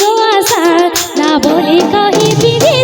গো আশা না বলে কহি পিবি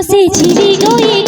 বসেছিলি গই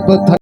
बहुत बहुत